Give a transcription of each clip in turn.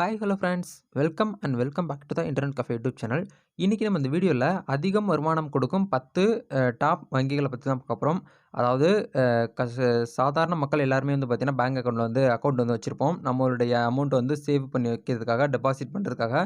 Hi hello friends welcome and welcome back to the internet cafe YouTube channel இன்றைக்கி நம்ம இந்த வீடியோவில் அதிகம் வருமானம் கொடுக்கும் பத்து டாப் வங்கிகளை பற்றி தான் பார்க்க போகிறோம் அதாவது கச சாதாரண மக்கள் எல்லாருமே வந்து பார்த்திங்கன்னா பேங்க் அக்கௌண்ட்டில் வந்து அக்கௌண்ட் வந்து வச்சுருப்போம். நம்மளுடைய அமௌண்ட் வந்து சேவ் பண்ணி வைக்கிறதுக்காக டெபாசிட் பண்ணுறதுக்காக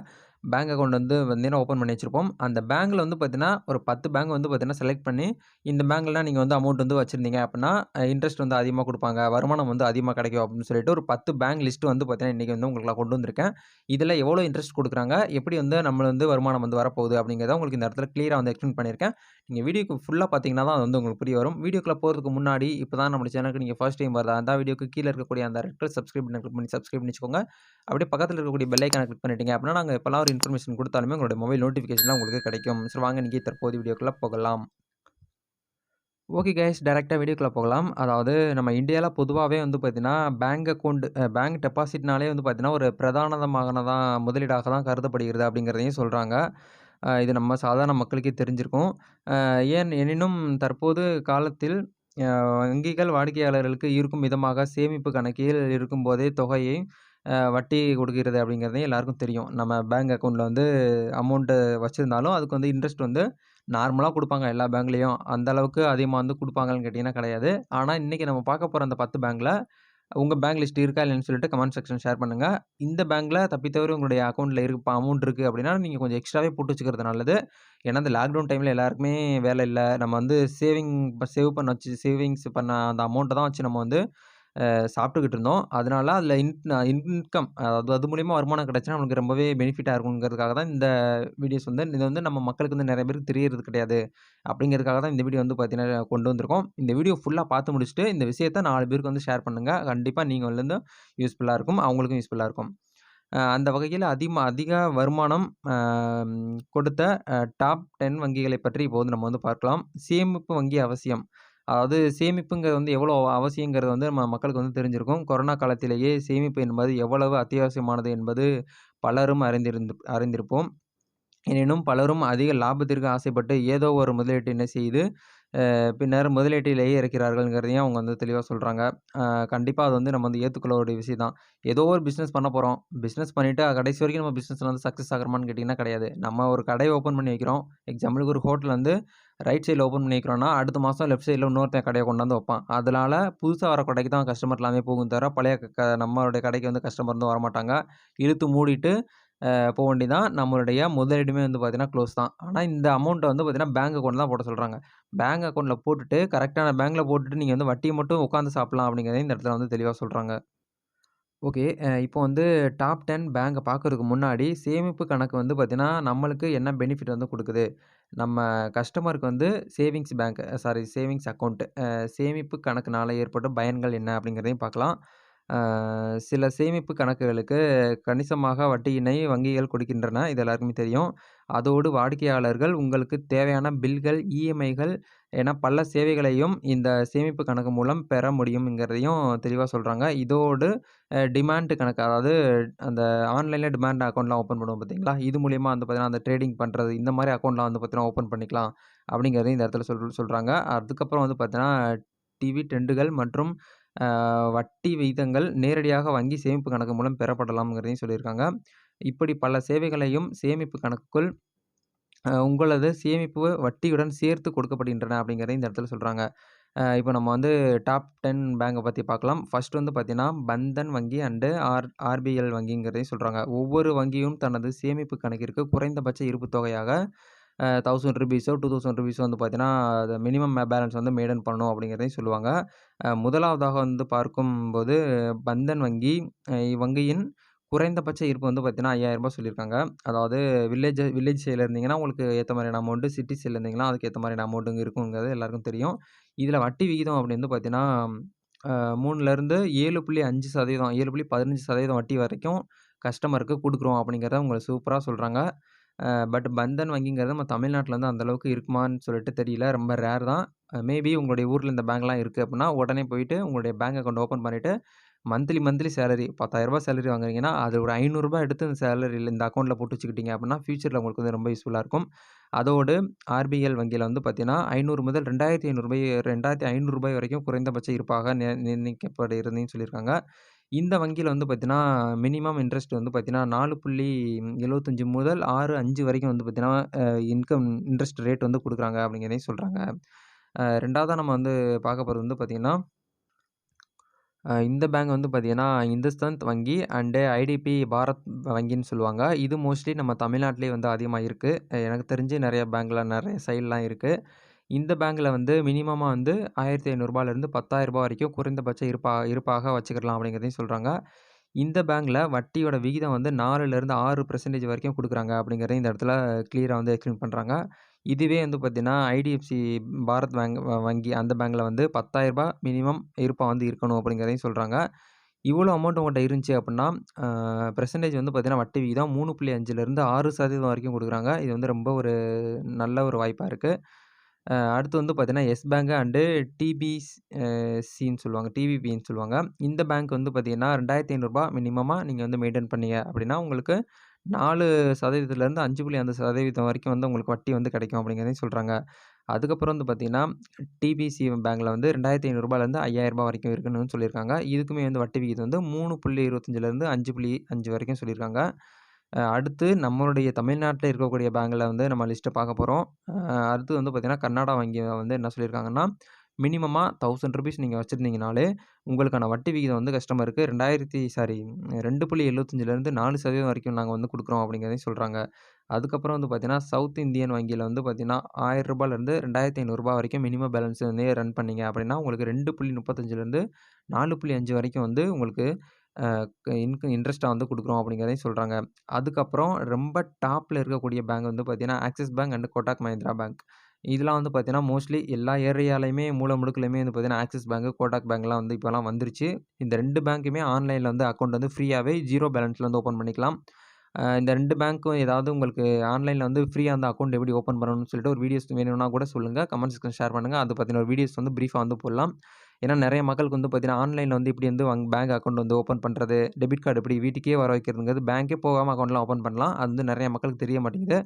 பேங்க் அக்கௌண்ட் வந்து பார்த்தீங்கன்னா ஓப்பன் பண்ணி வச்சுருப்போம். அந்த பேங்க்கில் வந்து பார்த்தீங்கன்னா ஒரு பத்து பேங்க் வந்து பார்த்தீங்கன்னா செலக்ட் பண்ணி இந்த பேங்க்லாம் நீங்கள் வந்து அமௌண்ட் வந்து வச்சுருந்தீங்க அப்படின்னா இன்ட்ரெஸ்ட் வந்து அதிகமாக கொடுப்பாங்க. வருமானம் வந்து அதிகமாக கிடைக்கும் அப்படின்னு சொல்லிட்டு ஒரு பத்து பேங்க் லிஸ்ட்டு வந்து பார்த்தீங்கன்னா இன்றைக்கி வந்து உங்களுக்கு கொண்டு வந்திருக்கேன். இதில் எவ்வளோ இன்ட்ரெஸ்ட் கொடுக்குறாங்க எப்படி வந்து நம்ம வந்து வருமானம் வந்து வரப்போகுது அப்படிங்கிறத உங்களுக்கு இந்த இடத்துல க்ளியராக வந்து எக்ஸ்பிளைன் பண்ணியிருக்கேன். நீங்கள் வீடியோக்கு ஃபுல்லாக பார்த்தீங்கன்னா தான் அது வந்து உங்களுக்கு புரிய வரும். வீடியோக்குள்ள போகிறதுக்கு முன்னாடி இப்போ தான் நம்ம சேனலுக்கு நீங்கள் ஃபர்ஸ்ட் டைம் வரதா அந்த வீடியோக்கு கீழே இருக்கக்கூடிய அந்த ரெக்டர் சப்ஸ்கிரைப் பண்ணி கிளிக் பண்ணி சப்ஸ்கிரைப் பண்ணி வச்சுக்கோங்க. அப்படியே பக்கத்தில் இருக்கக்கூடிய பெல்லைக்கான கிளிக் பண்ணிட்டீங்க அப்படின்னா நாங்கள் இப்போலாம் ஒரு இன்ஃபர்மேஷன் கொடுத்தாலுமே உங்களுடைய மொபைல் நோட்டிஃபிகேஷன்லாம் உங்களுக்கு கிடைக்கும். சரி வாங்க நீங்கள் தற்போது வீடியோக்குள்ளே போகலாம். ஓகே கைஸ் டேரெக்டாக வீடியோக்குள்ளே போகலாம். அதாவது நம்ம இந்தியாவில் பொதுவாகவே வந்து பார்த்திங்கன்னா பேங்க் அக்கௌண்ட் பேங்க் டெபாசிட்னாலே வந்து பார்த்திங்கன்னா ஒரு பிரதானதமாகனதான் முதலீடாக தான் கருதப்படுகிறது அப்படிங்கிறதையும் சொல்கிறாங்க இது நம்ம சாதாரண மக்களுக்கே தெரிஞ்சிருக்கும். ஏன் எனினும் தற்போது காலத்தில் வங்கிகள் வாடிக்கையாளர்களுக்கு ஈர்க்கும் விதமாக சேமிப்பு கணக்கில் இருக்கும்போதே தொகையை வட்டி கொடுக்கிறது அப்படிங்கிறதையும் எல்லாருக்கும் தெரியும். நம்ம பேங்க் அக்கௌண்ட்டில் வந்து அமௌண்ட்டு வச்சுருந்தாலும் அதுக்கு வந்து இன்ட்ரெஸ்ட் வந்து நார்மலாக கொடுப்பாங்க எல்லா பேங்க்லேயும். அந்த அளவுக்கு அதிகமாக வந்து கொடுப்பாங்கன்னு கேட்டிங்கன்னா கிடையாது. ஆனால் இன்றைக்கி நம்ம பார்க்க போகிற அந்த பத்து பேங்க்கில் உங்கள் பேங்க் லிஸ்ட் இருக்கா இல்லைன்னு சொல்லிட்டு கமெண்ட் செக்ஷன் ஷேர் பண்ணுங்கள் இந்த பேங்க்கில் தப்பித்தவரை உங்களுடைய அக்கௌண்ட்டில் இருக்கு அமௌண்ட் இருக்குது அப்படின்னா நீங்கள் கொஞ்சம் எக்ஸ்ட்ராவே போட்டு வச்சுக்கிறது நல்லது. ஏன்னா இந்த லாக்டவுன் டைமில் எல்லாருக்குமே வேலை இல்லை. நம்ம வந்து சேவிங் சேவ் பண்ண வச்சு சேவிங்ஸ் பண்ண அந்த அமௌண்ட்டை தான் வச்சு நம்ம வந்து சாப்பிட்டுக்கிட்டு இருந்தோம். அதனால அதில் இன் இன்கம் அதாவது அது மூலியமாக வருமானம் கிடச்சினா நமக்கு ரொம்பவே பெனிஃபிட்டாக இருக்குங்கிறதுக்காக தான் இந்த வீடியோஸ் வந்து இது வந்து நம்ம மக்களுக்கு வந்து நிறைய பேருக்கு தெரியறது கிடையாது. அப்படிங்கிறதுக்காக தான் இந்த வீடியோ வந்து பார்த்தீங்கன்னா கொண்டு வந்திருக்கோம். இந்த வீடியோ ஃபுல்லாக பார்த்து முடிச்சுட்டு இந்த விஷயத்த நாலு பேருக்கு வந்து ஷேர் பண்ணுங்கள் கண்டிப்பாக நீங்கள் வந்து யூஸ்ஃபுல்லாக இருக்கும். அவங்களுக்கும் யூஸ்ஃபுல்லாக இருக்கும். அந்த வகையில் அதிகமாக அதிக வருமானம் கொடுத்த டாப் டென் வங்கிகளை பற்றி இப்போது நம்ம வந்து பார்க்கலாம். சேமிப்பு வங்கி அவசியம். அதாவது சேமிப்புங்கிறது வந்து எவ்வளோ அவசியங்கிறது வந்து நம்ம மக்களுக்கு வந்து தெரிஞ்சிருக்கும். கொரோனா காலத்திலேயே சேமிப்பு என்பது எவ்வளவு அத்தியாவசியமானது என்பது பலரும் அறிந்திருந்து அறிந்திருப்போம். எனினும் பலரும் அதிக லாபத்திற்கு ஆசைப்பட்டு ஏதோ ஒரு முதலீட்டினை செய்து பின்னர் முதலீட்டிலேயே இருக்கிறார்கள்ங்கிறதையும் அவங்க வந்து தெளிவாக சொல்கிறாங்க கண்டிப்பாக அது வந்து நம்ம வந்து ஏற்றுக்கொள்ள ஒரு விஷயம் தான். ஏதோ ஒரு பிஸ்னஸ் பண்ண போகிறோம் பிஸ்னஸ் பண்ணிவிட்டு கடைசி வரைக்கும் நம்ம பிஸ்னஸில் வந்து சக்ஸஸ் ஆகிறோமான்னு கேட்டிங்கன்னா கிடையாது. நம்ம ஒரு கடை ஓப்பன் பண்ணி வைக்கிறோம். எக்ஸாம்பிளுக்கு ஒரு ஹோட்டல் வந்து ரைட் சைடில் ஓப்பன் பண்ணி வைக்கிறோம்னா அடுத்த மாதம் லெஃப்ட் சைடில் இன்னொருத்தன் கடையை கொண்டாந்து வைப்பான். அதனால் புதுசாக வர கடைக்கு தான் கஸ்டமர் எல்லாமே போகும் தவிர பழைய க க- நம்மளுடைய கடைக்கு வந்து கஸ்டமர் வந்து வரமாட்டாங்க. இழுத்து மூடிட்டு போக போக வேண்டியதான் நம்மளுடைய முதலீடுமே வந்து பார்த்தீங்கன்னா க்ளோஸ் தான். ஆனால் இந்த அமௌண்ட்டை வந்து பார்த்தீங்கன்னா பேங்க் அக்கௌண்ட் தான் போட சொல்கிறாங்க பேங்க் அக்கௌண்ட்டில் போட்டுட்டு கரெக்டான பேங்க்கில் போட்டுட்டு நீங்கள் வந்து வட்டியை மட்டும் உட்காந்து சாப்பிட்லாம் அப்படிங்கிறத இந்த இடத்துல வந்து தெளிவாக சொல்கிறாங்க ஓகே இப்போ வந்து டாப் டென் பேங்கை பார்க்கறதுக்கு முன்னாடி சேமிப்பு கணக்கு வந்து பார்த்திங்கன்னா நம்மளுக்கு என்ன பெனிஃபிட் வந்து கொடுக்குது? நம்ம கஸ்டமருக்கு வந்து savings bank sorry savings account சேமிப்பு கணக்குனால ஏற்பட்ட பயன்கள் என்ன அப்படிங்கிறதையும் பார்க்கலாம் சில சேமிப்பு கணக்குகளுக்கு கணிசமாக வட்டியினை வங்கிகள் கொடுக்கின்றன. இது எல்லாருக்குமே தெரியும். அதோடு வாடிக்கையாளர்கள் உங்களுக்கு தேவையான பில்கள் இஎம்ஐகள் என பல சேவைகளையும் இந்த சேமிப்பு கணக்கு மூலம் பெற முடியுங்கிறதையும் தெளிவாக சொல்கிறாங்க இதோடு டிமாண்ட் கணக்கு அதாவது அந்த ஆன்லைனில் டிமாண்ட் அக்கௌண்ட்லாம் ஓப்பன் பண்ணுவோம் பார்த்தீங்களா? இது மூலியமாக வந்து பார்த்தீங்கன்னா அந்த ட்ரேடிங் பண்ணுறது இந்த மாதிரி அக்கௌண்ட்லாம் வந்து பார்த்தீங்கன்னா ஓப்பன் பண்ணிக்கலாம் அப்படிங்கிறதையும் இந்த இடத்துல சொல் சொல்கிறாங்க அதுக்கப்புறம் வந்து பார்த்தீங்கன்னா டிவி டெண்டுகள் மற்றும் வட்டி விகிதங்கள் நேரடியாக வங்கி சேமிப்பு கணக்கு மூலம் பெறப்படலாம்ங்கிறதையும் சொல்லியிருக்காங்க. இப்படி பல சேவைகளையும் சேமிப்பு கணக்குக்குள் உங்களது சேமிப்பு வட்டியுடன் சேர்த்து கொடுக்கப்படுகின்றன அப்படிங்கிறதையும் இந்த இடத்துல சொல்கிறாங்க இப்போ நம்ம வந்து டாப் டென் பேங்கை பற்றி பார்க்கலாம். ஃபர்ஸ்ட் வந்து பார்த்தீங்கன்னா பந்தன் வங்கி அண்டு ஆர் ஆர்பிஎல் வங்கிங்கிறதையும் சொல்கிறாங்க ஒவ்வொரு வங்கியும் தனது சேமிப்பு கணக்கிற்கு குறைந்தபட்ச இருப்பு தொகையாக தௌசண்ட் ருபீஸோ டூ தௌசண்ட் ருபீஸோ வந்து பார்த்தீங்கன்னா அது மினிமம் பேலன்ஸ் வந்து மெயின்டைன் பண்ணணும் அப்படிங்கிறதையும் சொல்லுவாங்க. முதலாவதாக வந்து பார்க்கும்போது பந்தன் வங்கி இவ்வங்கியின் குறைந்தபட்ச இருப்பு வந்து பார்த்தீங்கன்னா ஐயாயிரம் ரூபாய் சொல்லியிருக்காங்க. அதாவது வில்லேஜ் வில்லேஜ் சைடில் இருந்தீங்கன்னா உங்களுக்கு ஏற்ற மாதிரியான அமௌண்ட்டு சிட்டி சைடில் இருந்தீங்கன்னா அதுக்கு ஏற்ற மாதிரியான அமௌண்ட்டுங்க இருக்குங்கிறது எல்லாருக்கும் தெரியும். இதில் வட்டி விகிதம் அப்படின்னு வந்து பார்த்தீங்கன்னா மூணுலேருந்து ஏழு புள்ளி அஞ்சு சதவீதம் ஏழு புள்ளி பதினஞ்சு சதவீதம் வட்டி வரைக்கும் கஸ்டமருக்கு கொடுக்குறோம் அப்படிங்கிறத உங்களை சூப்பராக சொல்கிறாங்க பட் பந்தன் வங்கிங்கிறது நம்ம தமிழ்நாட்டில் வந்து அந்தளவுக்கு இருக்குமான்னு சொல்லிட்டு தெரியல. ரொம்ப ரேர் தான். மேபி உங்களுடைய ஊரில் இந்த பேங்க்லாம் இருக்குது அப்படின்னா உடனே போயிட்டு உங்களுடைய பேங்க் அக்கௌண்ட் ஓப்பன் பண்ணிவிட்டு மந்த்லி மந்த்லி சேலரி பத்தாயிரரூபா சேலரி வாங்குறீங்கன்னா அது ஒரு ஐநூறுரூபா எடுத்து இந்த சேலரியில் இந்த அக்கௌண்ட்டில் போட்டு வச்சுக்கிட்டிங்க அப்படின்னா ஃபியூச்சரில் உங்களுக்கு வந்து ரொம்ப யூஸ்ஃபுல்லாக இருக்கும். அதோடு ஆர்பிஎல் வங்கியில் வந்து பார்த்தீங்கன்னா ஐநூறு முதல் ரெண்டாயிரத்தி ஐநூறுபாய் ரெண்டாயிரத்தி ஐநூறுபாய் வரைக்கும் குறைந்தபட்ச இருப்பாக நிர்ணயிக்கப்பட நிர்ணயிக்கப்படுகிறதுன்னு சொல்லியிருக்காங்க. இந்த வங்கியில் வந்து பார்த்திங்கன்னா மினிமம் இன்ட்ரெஸ்ட் வந்து பார்த்திங்கன்னா நாலு புள்ளி எழுபத்தஞ்சி முதல் 6, 5 வரைக்கும் வந்து பார்த்தீங்கன்னா, இன்கம் இன்ட்ரெஸ்ட் ரேட் வந்து கொடுக்குறாங்க அப்படிங்கிறதையும் சொல்கிறாங்க ரெண்டாவதாக நம்ம வந்து பார்க்க போகிறது வந்து பார்த்தீங்கன்னா இந்த பேங்க் வந்து பார்த்தீங்கன்னா, இந்துஸ்தான் வங்கி அண்டு ஐடிபி பாரத் வங்கின்னு சொல்லுவாங்க. இது மோஸ்ட்லி நம்ம தமிழ்நாட்டிலே வந்து அதிகமாக இருக்குது எனக்கு தெரிஞ்சு நிறைய பேங்க்கில் நிறைய சைட்லாம் இருக்குது இந்த பேங்க்கில் வந்து மினிமமாக வந்து ஆயிரத்தி 1,500லேருந்து ரூ. 10,000 வரைக்கும் குறைந்தபட்ச இருப்பா இருப்பாக வச்சுக்கலாம் அப்படிங்கிறதையும் சொல்கிறாங்க இந்த பேங்க்கில் வட்டியோட விகிதம் வந்து 4லேருந்து 6% வரைக்கும் கொடுக்குறாங்க அப்படிங்கிறதையும் இந்த இடத்துல கிளியராக வந்து எக்ஸ்பிளைன் பண்ணுறாங்க இதுவே வந்து பார்த்திங்கன்னா ஐடிஎஃப்சி பாரத் பேங்க் வங்கி அந்த பேங்க்கில் வந்து பத்தாயிரரூபா மினிமம் இருப்பாக வந்து இருக்கணும் அப்படிங்கிறதையும் சொல்கிறாங்க இவ்வளோ அமௌண்ட் உங்கள்கிட்ட இருந்துச்சு அப்படின்னா, பெர்சன்டேஜ் வந்து பார்த்திங்கன்னா வட்டி விகிதம் 3.5லேருந்து 6% வரைக்கும் கொடுக்குறாங்க. இது வந்து ரொம்ப ஒரு நல்ல ஒரு வாய்ப்பாக இருக்குது அடுத்து வந்து பார்த்தீங்கன்னா, எஸ் பேங்க் அண்டு டிபிசின்னு சின்னு சொல்லுவாங்க. டிபிபின்னு சொல்லுவாங்க. இந்த பேங்க் வந்து பார்த்தீங்கன்னா, ரூ. 2,500 மினிமமா நீங்க வந்து மெயின்டெயின் பண்ணீங்க அப்படின்னா, உங்களுக்கு நாலு சதவீதத்துலேருந்து அஞ்சு புள்ளி அந்த சதவீதம் வரைக்கும் வந்து உங்களுக்கு வட்டி வந்து கிடைக்கும் அப்படிங்கிறதையும் சொல்கிறாங்க அதுக்கப்புறம் வந்து பார்த்தீங்கன்னா, டிபிசி பேங்கில் வந்து ரெண்டாயிரத்தி ஐநூறுரூபாலேருந்து ஐயாயிரரூபா வரைக்கும் இருக்குன்னு சொல்லியிருக்காங்க. இதுக்குமே வந்து வட்டி விகிதம் வந்து 3.25லேருந்து 5.5 வரைக்கும் சொல்லியிருக்காங்க. அடுத்து நம்மளுடைய தமிழ்நாட்டில் இருக்கக்கூடிய பேங்கில் வந்து நம்ம லிஸ்ட்டை பார்க்க போகிறோம் அடுத்து வந்து பார்த்திங்கன்னா கர்நாடகா வங்கியில வந்து என்ன சொல்லியிருக்காங்கன்னா, மினிமமாக தௌசண்ட் ருபீஸ் நீங்கள் வச்சுருந்தீங்கனாலே உங்களுக்கான வட்டி விகிதம் வந்து கஸ்டமருக்கு 2000 சாரி 2.75லேருந்து 4% வரைக்கும் நாங்கள் வந்து கொடுக்குறோம் அப்படிங்கிறதையும் சொல்கிறாங்க அதுக்கப்புறம் வந்து பார்த்திங்கன்னா சவுத் இந்தியன் வங்கியில் வந்து பார்த்தீங்கன்னா, ரூ. 1000லேருந்து ரூ. 2,500 வரைக்கும் மினிமம் பேலன்ஸ் வந்து ரன் பண்ணீங்க அப்படின்னா, உங்களுக்கு 2.35லேருந்து 4.5 வரைக்கும் வந்து உங்களுக்கு இன்கம் இன்ட்ரெஸ்ட்டாக வந்து கொடுக்குறோம் அப்படிங்கிறதையும் சொல்கிறாங்க அதுக்கப்புறம் ரொம்ப டாப்பில் இருக்கக்கூடிய பேங்க் வந்து பார்த்தீங்கன்னா, Axis Bank and Kotak Mahindra Bank. இதெல்லாம் வந்து பார்த்தீங்கன்னா, மோஸ்ட்லி எல்லா ஏரியாலையுமே மூல முடுக்கலையுமே வந்து பார்த்தீங்கன்னா, ஆக்ஸிஸ் பேங்க், கோட்டாக் பேங்க்லாம் வந்து இப்போலாம் வந்துருச்சு. இந்த ரெண்டு பேங்க்குமே ஆன்லைனில் வந்து அக்கௌண்ட் வந்து ஃப்ரீயாகவே ஜீரோ பேலன்ஸில் வந்து ஓப்பன் பண்ணிக்கலாம். இந்த ரெண்டு பேங்க்கும் ஏதாவது உங்களுக்கு ஆன்லைனில் வந்து ஃப்ரீயாக அந்த அக்கௌண்ட் எப்படி ஓப்பன் பண்ணணும்னு சொல்லிட்டு ஒரு வீடியோஸ் வேணும்னா கூட சொல்லுங்கள் கமெண்ட் செக்ஷன் ஷேர் பண்ணுங்கள் அது பத்தின ஒரு வீடியோஸ் வந்து ப்ரீஃபாக வந்து போடலாம். ஏன்னா நிறைய மக்களுக்கு வந்து பார்த்திங்கன்னா ஆன்லைனில் வந்து இப்படி வந்து பேங்க் அக்கௌண்ட் வந்து ஓப்பன் பண்ணுறது டெபிட் கார்டு எப்படி வீட்டுக்கே வர வைக்கிறதுங்கிறது பேங்க்கே போகாம அக்கௌண்ட்லாம் ஓப்பன் பண்ணலாம். அது வந்து நிறைய மக்களுக்கு தெரிய மாட்டேங்குது.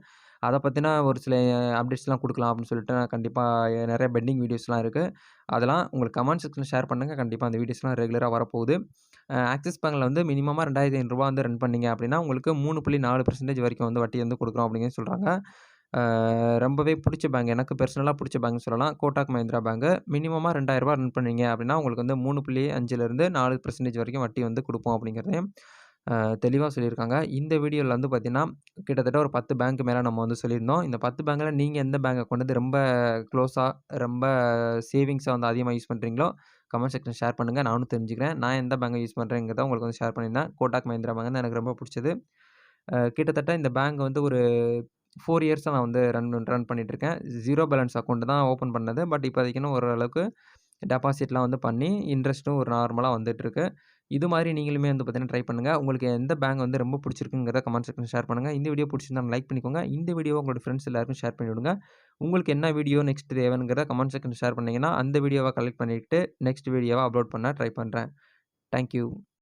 அதை பற்றினா ஒரு சில அப்டேட்ஸ்லாம் கொடுக்கலாம் அப்படின்னு சொல்லிட்டு நான் கண்டிப்பாக நிறைய பெண்டிங் வீடியோஸ்லாம் இருக்குது அதெல்லாம் உங்களுக்கு கமெண்ட் செக்ஷனில் ஷேர் பண்ணுங்கள் கண்டிப்பாக அந்த வீடியோஸ்லாம் ரெகுலராக வரப்போகுது. ஆக்சிஸ் பேங்கில் வந்து மினிமமாக ரெண்டாயிரத்தி ஐநூறுரூவா வந்து ரன் பண்ணீங்க அப்படின்னா, உங்களுக்கு 3.4% வரைக்கும் வந்து வட்டி வந்து கொடுக்குறோம் அப்படிங்கன்னு சொல்கிறாங்க ரொம்பவே பிடிச்ச பேங்க். எனக்கு பெர்சனலா பிடிச்ச பேங்க்னு சொல்லலாம். கோட்டாக் மஹிந்திரா பேங்க். மினிமமாக ரெண்டாயிரரூபா 2,000 ரன் பண்ணீங்க அப்படின்னா, உங்களுக்கு வந்து 3.5லேருந்து 4% வரைக்கும் வட்டி வந்து கொடுப்போம் அப்படிங்கிறதையும் தெளிவாக சொல்லியிருக்காங்க. இந்த வீடியோவில் வந்து பார்த்திங்கன்னா கிட்டத்தட்ட ஒரு 10 பேங்க் மேலே நம்ம வந்து சொல்லியிருந்தோம். இந்த பத்து பேங்க்கில் நீங்கள் எந்த பேங்க் கொண்டு வந்து ரொம்ப க்ளோஸாக ரொம்ப சேவிங்ஸாக வந்து அதிகமாக யூஸ் பண்ணுறீங்களோ கமெண்ட் செக்ஷன் ஷேர் பண்ணுங்கள் நானும் தெரிஞ்சுக்கிறேன். நான் எந்த பேங்க் யூஸ் பண்ணுறேங்கிறத உங்களுக்கு வந்து ஷேர் பண்ணியிருந்தேன். கோட்டாக் மஹிந்திரா பேங்க் தான் எனக்கு ரொம்ப பிடிச்சது கிட்டத்தட்ட இந்த பேங்க் வந்து ஒரு ஃபோர் இயர்ஸாக நான் வந்து ரன் ரன் பண்ணிட்டுருக்கேன். 0 பேலன்ஸ் அக்கவுண்ட் தான் ஓப்பன் பண்ணது. பட் இப்போதைக்குன்னு ஓரளவுக்கு டெபாசிட்லாம் வந்து பண்ணி, இன்ட்ரெஸ்ட்டும் ஒரு நார்மலாக வந்துட்டுருக்கு. இது மாதிரி நீங்களுமே வந்து பார்த்தீங்கன்னா, ட்ரை பண்ணுங்கள் உங்களுக்கு எந்த பேங்க் வந்து ரொம்ப பிடிச்சிருக்குங்கிறத கமெண்ட் செக்ஷன் ஷேர் பண்ணுங்க. இந்த வீடியோ புடிச்சிருந்தா லைக் பண்ணிக்கோங்க. இந்த வீடியோ உங்களோட ஃப்ரெண்ட்ஸ் எல்லாருக்கும் ஷேர் பண்ணிவிடுங்க உங்களுக்கு என்ன வீடியோ நெக்ஸ்ட் தேவைங்கிறத கமெண்ட் செக்ஷன் ஷேர் பண்ணிங்கன்னா அந்த வீடியோவை கலெக்ட் பண்ணிவிட்டு நெக்ஸ்ட் வீடியோவை அப்லோட் பண்ண ட்ரை பண்ணுறேன் தேங்க் யூ.